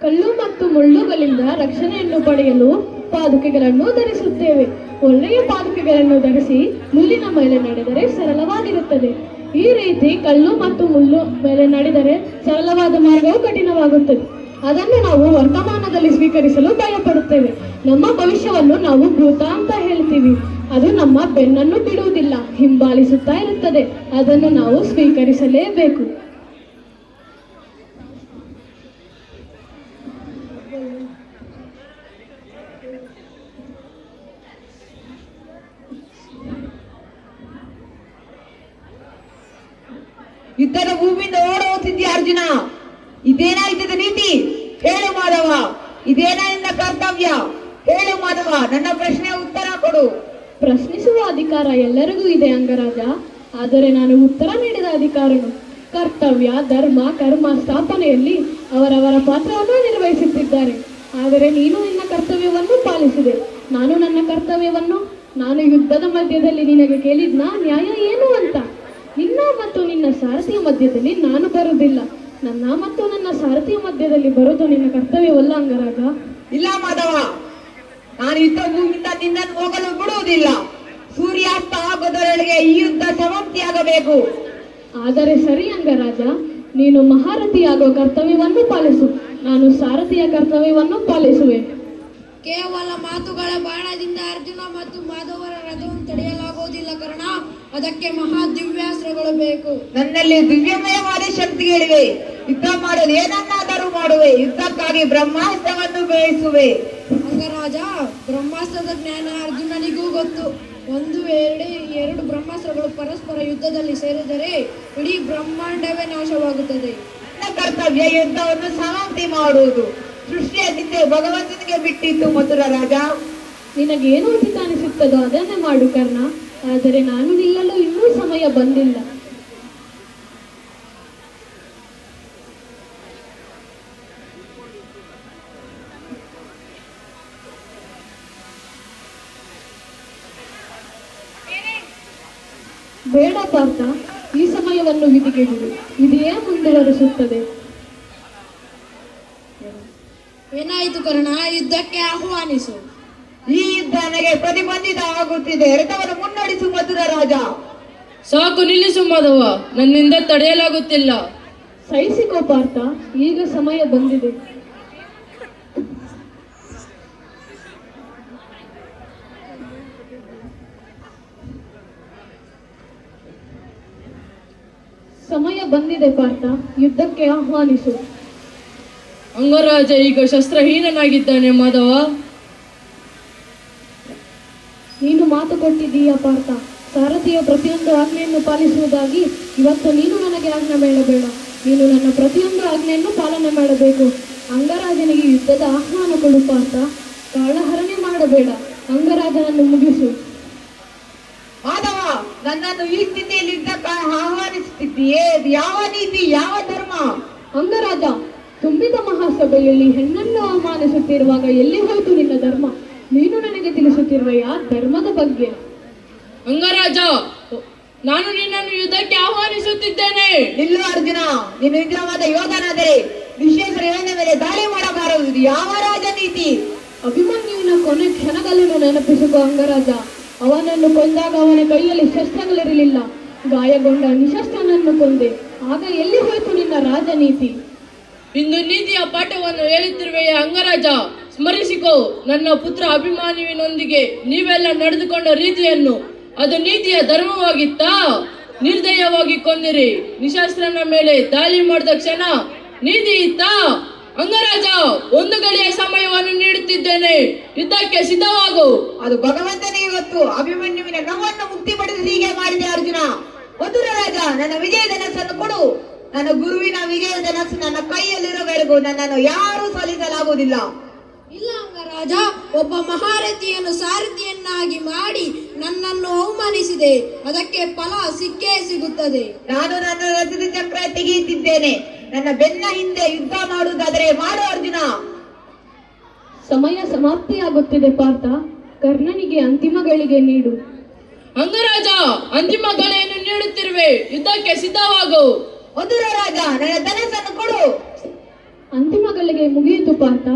ಕಲ್ಲು ಮತ್ತು ಮುಳ್ಳುಗಳಿಂದ ರಕ್ಷಣೆಯನ್ನು ಪಡೆಯಲು ಪಾದುಕೆಗಳನ್ನು ಧರಿಸುತ್ತೇವೆ. ಒಳ್ಳೆಯ ಪಾದುಕೆಗಳನ್ನು ಧರಿಸಿ ಮುಳ್ಳಿನ ಮೇಲೆ ನಡೆದರೆ ಸರಳವಾಗಿರುತ್ತದೆ. ಈ ರೀತಿ ಕಲ್ಲು ಮತ್ತು ಮುಳ್ಳು ಮೇಲೆ ನಡೆದರೆ ಸರಳವಾದ ಮಾರ್ಗವು ಕಠಿಣವಾಗುತ್ತದೆ. ಅದನ್ನು ನಾವು ವರ್ತಮಾನದಲ್ಲಿ ಸ್ವೀಕರಿಸಲು ಭಯಪಡುತ್ತೇವೆ. ನಮ್ಮ ಭವಿಷ್ಯವನ್ನು ನಾವು ಭೂತ ಅಂತ ಹೇಳ್ತೀವಿ. ಅದು ನಮ್ಮ ಬೆನ್ನನ್ನು ಬಿಡುವುದಿಲ್ಲ, ಹಿಂಬಾಲಿಸುತ್ತಾ ಇರುತ್ತದೆ. ಅದನ್ನು ನಾವು ಸ್ವೀಕರಿಸಲೇಬೇಕು. ಯುದ್ಧದ ಭೂಮಿಯಿಂದ ಓಡ ಹೋಗ್ತಿದ್ಯಾ ಅರ್ಜುನ? ಇದೇನಾ ಯುದ್ಧದ ನೀತಿ? ಹೇಳು ಮಾಧವ. ಇದೇನಾ ನಿನ್ನ ಕರ್ತವ್ಯ? ಹೇಳು ಮಾಧವ, ನನ್ನ ಪ್ರಶ್ನೆ ಉತ್ತರ ಕೊಡು. ಪ್ರಶ್ನಿಸುವ ಅಧಿಕಾರ ಎಲ್ಲರಿಗೂ ಇದೆ ಅಂಗರಾಜ. ಆದರೆ ನಾನು ಉತ್ತರ ನೀಡಿದ ಅಧಿಕಾರನು. ಕರ್ತವ್ಯ, ಧರ್ಮ, ಕರ್ಮ ಸ್ಥಾಪನೆಯಲ್ಲಿ ಅವರವರ ಪಾತ್ರವನ್ನು ನಿರ್ವಹಿಸುತ್ತಿದ್ದಾರೆ. ಆದರೆ ನೀನು ನಿನ್ನ ಕರ್ತವ್ಯವನ್ನು ಪಾಲಿಸಿದೆ. ನಾನು ನನ್ನ ಕರ್ತವ್ಯವನ್ನು, ನಾನು ಯುದ್ಧದ ಮಧ್ಯದಲ್ಲಿ ನಿನಗೆ ಕೇಳಿದ್ನ ನ್ಯಾಯ ಏನು ಅಂತ? ನಿನ್ನ ಮತ್ತು ನಿನ್ನ ಸಾರಥಿಯ ಮಧ್ಯದಲ್ಲಿ ನಾನು ಬರುವುದಿಲ್ಲ. ನನ್ನ ಮತ್ತು ನನ್ನ ಸಾರಥಿಯ ಮಧ್ಯದಲ್ಲಿ ಬರೋದು ನಿನ್ನ ಕರ್ತವ್ಯವಲ್ಲ ಅಂಗರಾಜ ಇಲ್ಲ ಮಾಧವ ನಾನು ಯುದ್ಧ ಭೂಮಿಯಿಂದ ನಿನ್ನನ್ನು ಹೋಗಲು ಬಿಡುವುದಿಲ್ಲ. ಸೂರ್ಯಾಸ್ತ ಆಗೋದರೊಳಗೆ ಈ ಯುದ್ಧ ಸಮಾಪ್ತಿಯಾಗಬೇಕು. ಆದರೆ ಸರಿ ಅಂಗರಾಜ ನೀನು ಮಹಾರಥಿಯಾಗುವ ಕರ್ತವ್ಯವನ್ನು ಪಾಲಿಸು. ನಾನು ಸಾರಥಿಯ ಕರ್ತವ್ಯವನ್ನು ಪಾಲಿಸುವೆ. ಕೇವಲ ಮಾತುಗಳ ಬಾಣದಿಂದ ಅರ್ಜುನ ಮತ್ತು ಮಾಧವರ ಅದಕ್ಕೆ ಮಹಾ ದಿವ್ಯಾಸ್ತ್ರಗಳು ಬೇಕು. ನನ್ನಲ್ಲಿ ದಿವ್ಯಮಯವಾದ ಶಕ್ತಿಗಳಿವೆ ಯುದ್ಧ ಮಾಡಲು ಏನನ್ನಾದರೂ ಮಾಡುವೆ. ಯುದ್ಧಕ್ಕಾಗಿ ಬ್ರಹ್ಮಾಸ್ತ್ರವನ್ನು ಬೇಯಿಸುವೆ ಅಂಗರಾಜ ಬ್ರಹ್ಮಾಸ್ತ್ರದ ಜ್ಞಾನ ಅರ್ಜುನನಿಗೂ ಗೊತ್ತು. ಒಂದು ವೇಳೆ ಎರಡು ಬ್ರಹ್ಮಾಸ್ತ್ರಗಳು ಪರಸ್ಪರ ಯುದ್ಧದಲ್ಲಿ ಸೇರಿದರೆ ಇಡೀ ಬ್ರಹ್ಮಾಂಡವೇ ನಾಶವಾಗುತ್ತದೆ. ನನ್ನ ಕರ್ತವ್ಯ ಯುದ್ಧವನ್ನು ಸಮಾಪ್ತಿ ಮಾಡುವುದು. ಸೃಷ್ಟಿಯ ನಿಂತೆ ಭಗವಂತನಿಗೆ ಬಿಟ್ಟಿತ್ತು ಮಧುರ ರಾಜ. ನಿನಗೇನು ಉಚಿತ ಅನಿಸುತ್ತದೋ ಅದನ್ನೇ ಮಾಡು ಕರ್ಣ. ಆದರೆ ನಾನು ನಿಲ್ಲಲು ಇನ್ನೂ ಸಮಯ ಬಂದಿಲ್ಲ. ಬೇಡ ಪಾರ್ಥ ಈ ಸಮಯವನ್ನು ವಿಧಿಗೆಡಿದು ಇದೇ ಮುಂದುವರಿಸುತ್ತದೆ ಏನಾಯಿತು ಕರ್ಣ? ಯುದ್ಧಕ್ಕೆ ಆಹ್ವಾನಿಸು. ಈ ಯುದ್ಧ ನನಗೆ ಪ್ರತಿಬಂಧಿತ ಆಗುತ್ತಿದೆ. ರಥವನ್ನು ರಾಜ ಸಾಕು ನಿಲ್ಲಿಸು ಮಾಧವ ನನ್ನಿಂದ ತಡೆಯಲಾಗುತ್ತಿಲ್ಲ. ಸಹಿಸಿಕೋ ಪಾರ್ಥ ಈಗ ಸಮಯ ಬಂದಿದೆ. ಸಮಯ ಬಂದಿದೆ ಪಾರ್ಥ ಯುದ್ಧಕ್ಕೆ ಆಹ್ವಾನಿಸು. ಅಂಗರಾಜ ಈಗ ಶಸ್ತ್ರಹೀನನಾಗಿದ್ದಾನೆ ಮಾಧವ. ನೀನು ಮಾತು ಕೊಟ್ಟಿದ್ದೀಯ ಪಾರ್ಥ? ಸಾರಥಿಯ ಪ್ರತಿಯೊಂದು ಆಜ್ಞೆಯನ್ನು ಪಾಲಿಸುವುದಾಗಿ ಇವತ್ತು ನೀನು ನನಗೆ ಆಜ್ಞೆ ಮಾಡಬೇಡ. ನೀನು ನನ್ನ ಪ್ರತಿಯೊಂದು ಆಜ್ಞೆಯನ್ನು ಪಾಲನೆ ಮಾಡಬೇಕು. ಅಂಗರಾಜನಿಗೆ ಯುದ್ಧದ ಆಹ್ವಾನ ಕೊಡು ಪಾರ್ಥ. ಕಾಳಹರಣೆ ಮಾಡಬೇಡ. ಅಂಗರಾಜನನ್ನು ಮುಗಿಸು. ಮಾಧವ ನನ್ನನ್ನು ಈ ಸ್ಥಿತಿಯಲ್ಲಿ ಆಹ್ವಾನಿಸುತ್ತಿದ್ದೀಯೇ? ಯಾವ ನೀತಿ ಯಾವ ಧರ್ಮ? ಅಂಗರಾಜ ತುಂಬಿದ ಮಹಾಸಭೆಯಲ್ಲಿ ಹೆಣ್ಣನ್ನು ಅವಮಾನಿಸುತ್ತಿರುವಾಗ ಎಲ್ಲಿ ಹೋಯಿತು ನಿನ್ನ ಧರ್ಮ? ನೀನು ನನಗೆ ತಿಳಿಸುತ್ತಿರುವ ಯಾ ಧರ್ಮದ ಬಗ್ಗೆ? ಅಂಗರಾಜ ನಾನು ನಿನ್ನನ್ನು ಯುದ್ಧಕ್ಕೆ ಆಹ್ವಾನಿಸುತ್ತಿದ್ದೇನೆ. ನಿಲ್ಲು ಅರ್ಜುನ ನೀನು ವಿಗ್ರಹವಾದ ಯೋಧನಾದರೆ ವಿಶ್ವೇಶ್ವರ ಯೋಧನ ಮೇಲೆ ದಾಳಿ ಮಾಡಬಾರದು. ಇದು ಯಾವ ರಾಜನೀತಿ? ಅಭಿಮನ್ಯುವಿನ ಕೊನೆ ಕ್ಷಣದಲ್ಲೂ ನೆನಪಿಸಿಕೊ ಅಂಗರಾಜ ಅವನನ್ನು ಕೊಂದಾಗ ಅವನ ಕೈಯಲ್ಲಿ ಶಸ್ತ್ರಗಳಿರಲಿಲ್ಲ. ಗಾಯಗೊಂಡ ನಿಶಸ್ತ್ರನನ್ನು ಕೊಂದೆ. ಆಗ ಎಲ್ಲಿ ಹೋಯಿತು ನಿನ್ನ ರಾಜನೀತಿ? ಇಂದು ನೀತಿಯ ಪಾಠವನ್ನು ಹೇಳುತ್ತಿರುವೆಯ ಅಂಗರಾಜ ಸ್ಮರಿಸಿಕೋ ನನ್ನ ಪುತ್ರ ಅಭಿಮಾನಿವಿನೊಂದಿಗೆ ನೀವೆಲ್ಲ ನಡೆದುಕೊಂಡ ರೀತಿಯನ್ನು. ಅದು ನೀತಿಯ ಧರ್ಮವಾಗಿತ್ತಾ ನಿರ್ದಯವಾಗಿ ಕೊಂದಿರಿ. ನಿಶಾಸ್ತ್ರನ ಮೇಲೆ ದಾಳಿ ಮಾಡಿದ ಕ್ಷಣ ನೀತಿ ಇತ್ತಾ. ಅಂಗರಾಜ ಒಂದು ಗಳಿಯ ಸಮಯವನ್ನು ನೀಡುತ್ತಿದ್ದೇನೆ. ಯುದ್ಧಕ್ಕೆ ಸಿದ್ಧವಾಗು. ಅದು ಭಗವಂತನೇ ಇವತ್ತು ಅಭಿಮನ್ಯುವಿನ ನಮ್ಮನ್ನು ಮುಕ್ತಿ ಪಡೆದು ಹೀಗೆ ಮಾಡಿದೆ ಅರ್ಜುನ. ಮಧುರ ರಾಜ ನನ್ನ ವಿಜಯ ಧನಸ್ಸನ್ನು ಕೊಡು. ನನ್ನ ಗುರುವಿನ ವಿಜಯ ಧನಸ್ಸು ನನ್ನ ಕೈಯಲ್ಲಿರುವವರೆಗೂ ನನ್ನನ್ನು ಯಾರೂ ಸಲ್ಲಿಸಲಾಗುವುದಿಲ್ಲ. ಇಲ್ಲ ಅಂಗರಾಜ ಒಬ್ಬ ಮಹಾರಥಿಯನ್ನು ಸಾರಥಿಯನ್ನಾಗಿ ಮಾಡಿ ನನ್ನನ್ನು ಅವಮಾನಿಸಿದೆ. ಅದಕ್ಕೆ ಫಲ ಸಿಕ್ಕೇ ಸಿಗುತ್ತದೆ. ನಾನು ನನ್ನ ರಥದ ಚಕ್ರ ತೆಗೆಯುತ್ತಿದ್ದೇನೆ. ನನ್ನ ಬೆನ್ನ ಹಿಂದೆ ಯುದ್ಧ ಮಾಡುವುದಾದರೆ ಮಾಡು ಅರ್ಜುನ. ಸಮಯ ಸಮಾಪ್ತಿಯಾಗುತ್ತಿದೆ ಪಾರ್ಥ. ಕರ್ಣನಿಗೆ ಅಂತಿಮ ಗಳಿಗೆ ನೀಡು. ಅಂಗರಾಜ ಅಂತಿಮ ಗಳೆಯನ್ನು ನೀಡುತ್ತಿರುವೆ. ಯುದ್ಧಕ್ಕೆ ಸಿದ್ಧವಾಗು. ಮಧುರ ರಾಜ ನನ್ನ ಧನಸನ್ನು ಕೊಡು. ಅಂತಿಮ ಗಳಿಗೆ ಮುಗಿಯಿತು ಪಾರ್ಥ.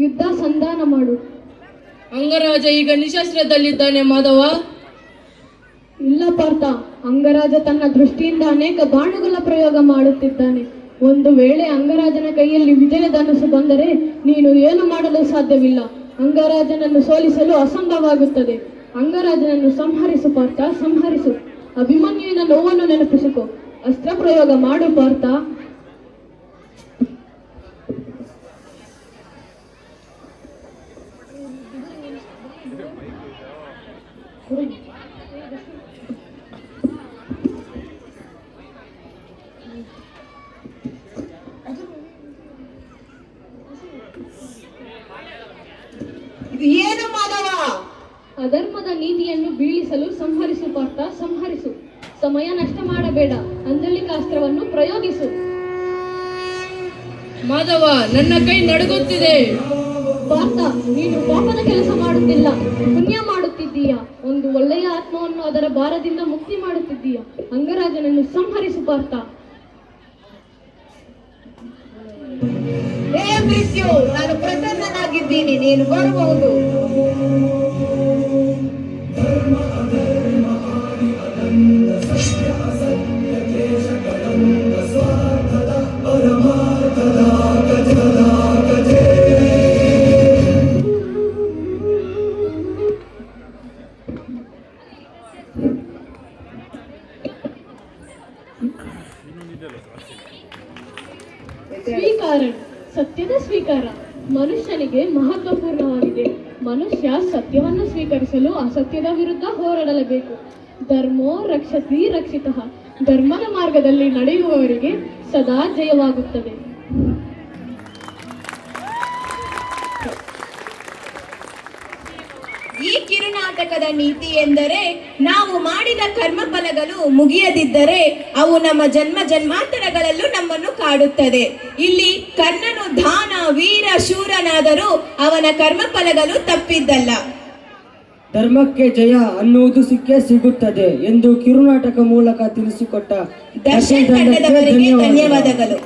ಯುದ್ಧ ಸಂಧಾನ ಮಾಡು. ಅಂಗರಾಜ ಈಗ ನಿಶಸ್ತ್ರದಲ್ಲಿದ್ದಾನೆ, ಮಾಧವ. ಇಲ್ಲ ಪಾರ್ಥ, ಅಂಗರಾಜ ತನ್ನ ದೃಷ್ಟಿಯಿಂದ ಅನೇಕ ಬಾಣಗಳ ಪ್ರಯೋಗ ಮಾಡುತ್ತಿದ್ದಾನೆ. ಒಂದು ವೇಳೆ ಅಂಗರಾಜನ ಕೈಯಲ್ಲಿ ವಿಜಯಧನುಸು ಬಂದರೆ ನೀನು ಏನು ಮಾಡಲು ಸಾಧ್ಯವಿಲ್ಲ. ಅಂಗರಾಜನನ್ನು ಸೋಲಿಸಲು ಅಸಂಭವವಾಗುತ್ತದೆ. ಅಂಗರಾಜನನ್ನು ಸಂಹರಿಸು ಪಾರ್ಥ, ಸಂಹರಿಸು. ಅಭಿಮನ್ಯುವಿನ ನೋವನ್ನು ನೆನಪಿಸಿಕೊ. ಅಸ್ತ್ರ ಪ್ರಯೋಗ ಮಾಡು ಪಾರ್ಥ. ಏನು ಮಾಧವ ಅಧರ್ಮದ ನೀತಿಯನ್ನು ಬೀಳಿಸಲು ಸಂಹರಿಸು ಪಾರ್ಥ ಸಂಹರಿಸು. ಸಮಯ ನಷ್ಟ ಮಾಡಬೇಡ. ಅಂಜಲಿಕಾಸ್ತ್ರವನ್ನು ಪ್ರಯೋಗಿಸು. ಮಾಧವ ನನ್ನ ಕೈ ನಡುಗುತ್ತಿದೆ. ಪಾರ್ಥ ನೀನು ಪಾಪದ ಕೆಲಸ ಮಾಡುತ್ತಿಲ್ಲ. ಪುಣ್ಯ ಮಾಡುತ್ತಿದ್ದೀಯ? ಒಂದು ಒಳ್ಳೆಯ ಆತ್ಮವನ್ನು ಅದರ ಭಾರದಿಂದ ಮುಕ್ತಿ ಮಾಡುತ್ತಿದ್ದೀಯ? ಅಂಗರಾಜನನ್ನು ಸಂಹರಿಸು ಪಾರ್ಥ. ನಾನು ಪ್ರಸನ್ನನಾಗಿದ್ದೀನಿ ನೀನು ಬರಬಹುದು. ಸ್ವೀಕಾರ, ಸತ್ಯದ ಸ್ವೀಕಾರ. ಮನುಷ್ಯನಿಗೆ ಮಹತ್ವಪೂರ್ಣವಾಗಿದೆ. ಮನುಷ್ಯ ಸತ್ಯವನ್ನು ಸ್ವೀಕರಿಸಲು ಅಸತ್ಯದ ವಿರುದ್ಧ ಹೋರಾಡಲೇಬೇಕು. ಧರ್ಮೋ ರಕ್ಷತಿ ರಕ್ಷಿತ. ಧರ್ಮದ ಮಾರ್ಗದಲ್ಲಿ ನಡೆಯುವವರಿಗೆ ಸದಾ ಜಯವಾಗುತ್ತದೆ. ಕಿರುನಾಟಕದ ನೀತಿ ಎಂದರೆ ನಾವು ಮಾಡಿದ ಕರ್ಮಫಲಗಳು ಮುಗಿಯದಿದ್ದರೆ ಅವು ನಮ್ಮ ಜನ್ಮ ಜನ್ಮಾಂತರಗಳಲ್ಲೂ ನಮ್ಮನ್ನು ಕಾಡುತ್ತದೆ. ಇಲ್ಲಿ ಕರ್ಣನು ದಾನ ವೀರ ಶೂರನಾದರೂ ಅವನ ಕರ್ಮಫಲಗಳು ತಪ್ಪಿದ್ದಲ್ಲ. ಧರ್ಮಕ್ಕೆ ಜಯ ಅನ್ನುವುದು ಸಿಕ್ಕೆ ಸಿಗುತ್ತದೆ ಎಂದು ಕಿರುನಾಟಕ ಮೂಲಕ ತಿಳಿಸಿಕೊಟ್ಟ ದರ್ಶನ್ ತಂಡದವರಿಗೆ ಧನ್ಯವಾದಗಳು.